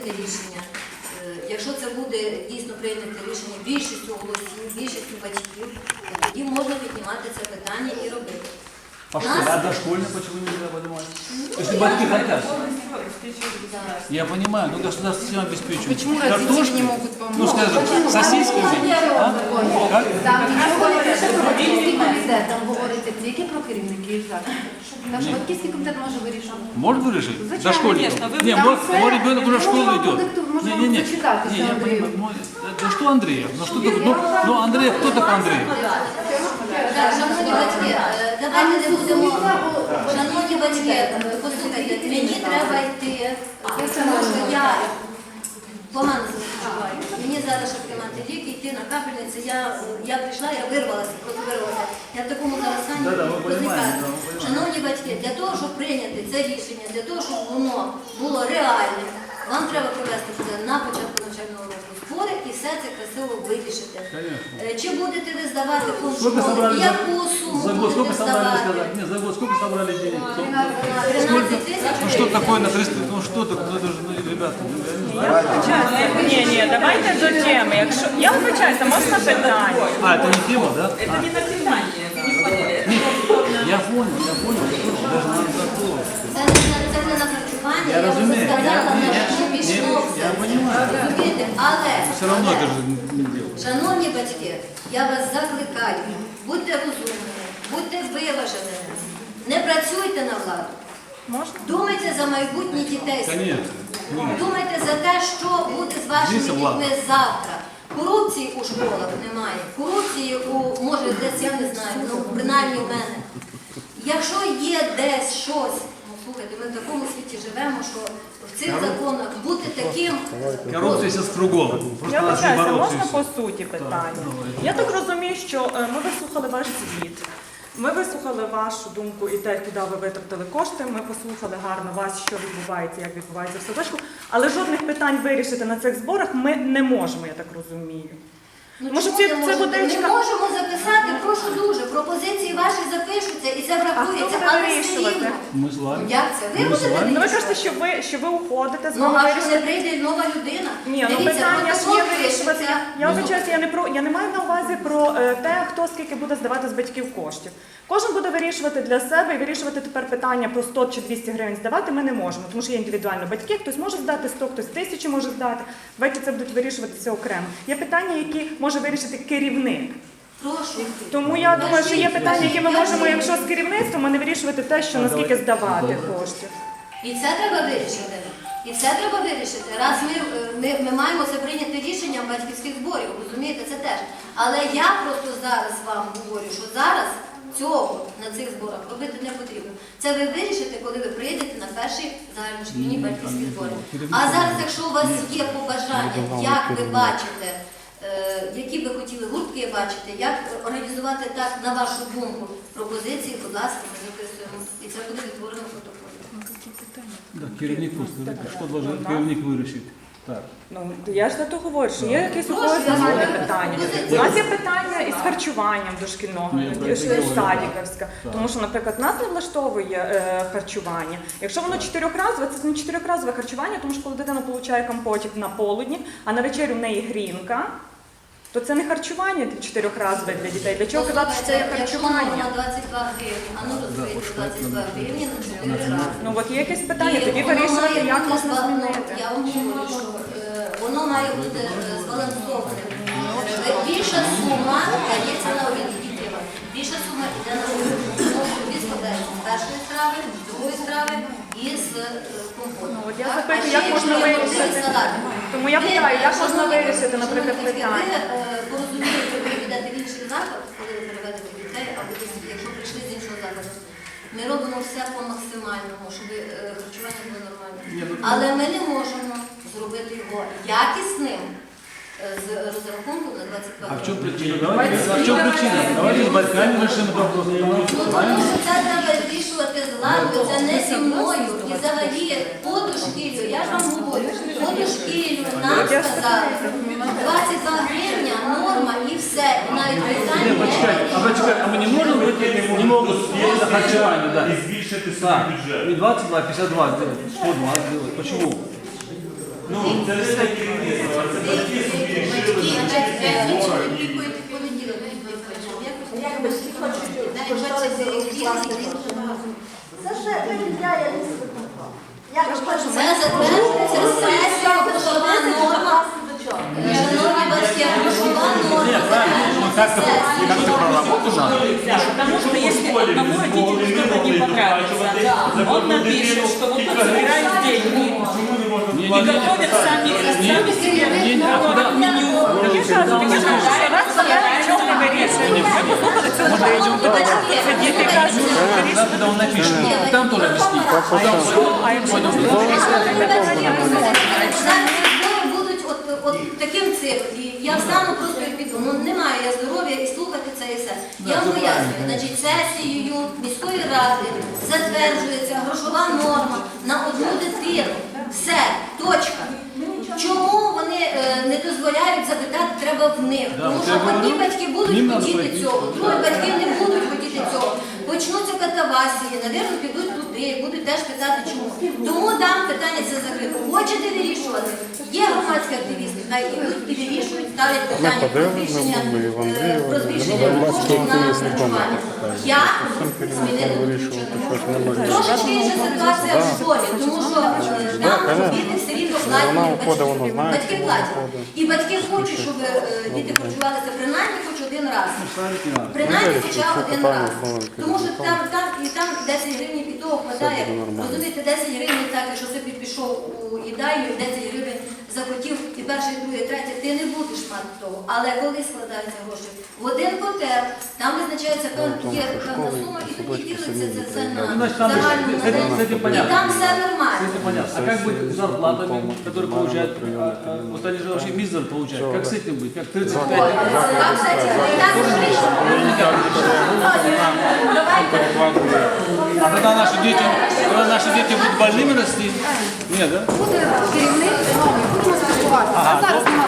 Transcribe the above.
прийняте рішення, е, якщо це буде дійсно прийняте рішення більшістю голосів, більшістю батьків, то тоді можна піднімати це питання і робити. А школе, а дошкольно почему нельзя поднимать? Если батьки хотят. Я понимаю, но государство всем обеспечивает. Почему родители Картошкой, не могут помочь? Ну, скажем, сосисками. А? Как? Там нічого не пише про батьківський комітет, там говориться тільки про керівників закладу. Наш батьківський комітет може вирішувати. Может вырежить? Зачем? Дошкольников? Конечно, вы Не, там мой, все- мой ребенок уже в школу Можно идет. продикту- можно Не, не, не. зачитать, Не, что я Андреев. понимаю. Мой- Да что Андреев? Ну что такое? Ну, ну Андреев, кто такой Андреев? Так, шановні батьки, е, давайте не будемо. Шановні батьки, е, послухайте, мені треба йти, тому що я погано себе. Мені зараз щоб приймати ліки, йти на капельницю. Я, я прийшла, я вирвалася, просто вирвалася. Я в такому зараз стані понімаємо. Шановні батьки, для того, щоб прийняти це рішення, для того, щоб воно було реальним, вам треба провести буде на початку навчального року збори і все це красиво вирішити. Е, Чи будете ви здавати школи? Яку суму за год? Сколько будете собрали здавати? сказать? За год сколько собрали денег? 13 тисяч? Ну что такое на 300? Ну что такое? Ну, это же, ну, ребята, ну, я не знаю. Ні, ні, давайте до теми. Якщо я вибачаюся, можна питання? А, это не тема, да? Це Розумієте? Але, але, шановні батьки, я вас закликаю, будьте розумними, будьте виваженими, не працюйте на владу. Думайте за майбутнє дітей. Думайте за те, що буде з вашими дітьми завтра. Корупції у школах немає. Корупції у може десь я не знаю, ну принаймні в мене. Якщо є десь щось, ну слухайте, ми в такому світі живемо, що в цих законах бути таким Коррупция з кругом. Я и можна по суті питання? Я так розумію, що е, ми вислухали ваш звіт. Ми вислухали вашу думку і те, куди ви витратили кошти. Ми послухали гарно вас, що відбувається, як відбувається в садочку. Але жодних питань вирішити на цих зборах ми не можемо, я так розумію. Ну, Може, чому не це можете? будиночка- Ми можемо записати, прошу дуже, пропозиції ваші запишуться і це А врахується, буде але все вирішувати? рівно. Мы с вами. Як це? Ви Ми з будете вами. Ну ви вирішувати? кажете, що ви що ви уходите з Ну, а що не прийде нова людина? Ні, ну Дивіться, питання ж є вирішувати. Я вибачаюся, я не про я не маю на увазі про е, те, хто скільки буде здавати з батьків коштів. Кожен буде вирішувати для себе і вирішувати тепер питання про 100 чи 200 гривень здавати. Ми не можемо, тому що є індивідуально батьки. Хтось може здати 100, хтось тисячу може здати. Давайте це будуть вирішуватися окремо. Є питання, які може вирішити керівник. Прошу. Тому я думаю, що є питання, які ми можемо, якщо з керівництвом, а не вирішувати те, що наскільки здавати коштів. І це треба вирішити. І це треба вирішити. Раз ми, е, ми, ми маємо це прийняти рішенням батьківських зборів, розумієте, це теж. Але я просто зараз вам говорю, що зараз цього на цих зборах робити не потрібно. Це ви вирішите, коли ви прийдете на перші загальношкільні батьківські збори. А зараз, якщо у вас є побажання, як ви бачите, е, які би хотіли гуртки бачити, як організувати так, на вашу думку, пропозиції, будь ласка, ми записуємо. І це буде відтворено в Да, керівник. Что должен керівник вирішити? Так. Ну я ж за то говорю, що є якісь у когось загальне питання. У нас є питання із харчуванням дошкільного, Ну. Так. Тому що, наприклад, нас не влаштовує е, харчування. Якщо воно чотирьохразове, це не чотирьохразове харчування, тому що коли дитина отримує компотик на полудні, а на вечерю в неї грінка, то це не харчування для чотирьохразове для дітей. Для чого казати, що це є харчування? 22 гривні, а ну розбийте 22 гривні на 4 рази. Ну от є якесь питання, І тоді воно вирішувати, як можна ну, змінити. Я вам говорю, що воно має бути е, збалансоване. Е, Більша сума дається на обід дітей. Більша сума йде на обід. Тому що обід складається з першої страви, з другої страви з е. Ну, от я Так? запитую, А як можна вирішити? Тому я питаю, як можна вирішити, наприклад, питання? Ви е, порозумієте, ви підете в інший заклад, коли ви переведете дітей, або якщо прийшли з іншого закладу. Ми робимо все по максимальному, щоб е, харчування було нормальне. Ну, Але ми не можемо зробити його якісним з розрахунком на 22 А в чем причина? Давайте, а в чем причина? Давайте с батьками решим этот вопрос. Ну, тому що це треба вирішувати з це не зі мною. І взагалі дошкіллю, я ж вам говорю, дошкіллю нам сказали 22 гривня, норма і все. І навіть питання почекайте, а почекайте, а мы не можем быть, не могут за харчевание, да. і збільшити свій Так, бюджет. не 22, а 52 сделать, 102 сделать. Почему? Ну, це не таке керівництво, а це батьки собі рішили. Це затверджується сесія, грошова норма. Шановні батьки, грошова норма. Нет, правильно. Ну как-то как-то. Потому что если одному родителю что-то не понравится, он напишет, что вот он собирает деньги и готовит сами, себе меню. Я кажу, мені кажуть, що раз це нічого не вирішує. Ми послухали людину, це діти кажуть, когда он. Там тоже объяснить. А якщо не будуть от, таким циклом. І я встану просто і піду. Ну немає я здоров'я і слухати це і все. Я вам пояснюю, значить, сесією міської ради затверджується грошова норма на одну дитину. Все, точка. Чому вони е, не дозволяють запитати, треба в них? Да, Тому що одні батьки будуть хотіти цього, другі батьки не будуть хотіти цього. Почнуться катавасії, навірно, підуть туди, будуть теж питати, чому. Тому дам питання це закрито. Хочете вирішувати? Є громадські активісти, хай ідуть і вирішують, ставлять питання про збільшення, е, про збільшення коштів на харчування. Я змінити нічого не можу. Трошечки інша ситуація в школі, тому що е, там діти все рівно платять, батьки платять. І батьки хочуть, щоб е, діти харчувалися принаймні хоч один раз. Принаймні хоча один раз. Тому що там, там, і там 10 гривень під того хватає. Розумієте, 10 гривень так, якщо собі пішов у їдальню, і 10 гривень захотів і перше, і друге, і третє, ти не будеш мати того. Але коли складаються гроші? В один котел, там визначається певна є певна сума, і тоді ділиться це все на значить, там загальну з этим- з этим І понятно. там все нормально. Это понятно. А как быть с зарплатами, которые получают, а, а, вот они же вообще мизер получают. Как с этим быть? Как 35? Там, кстати, і так А тоді наши дети, коли наші діти будут больными расти? Нет, да? Буде керівник, будемо спілкуватися. А зараз нема.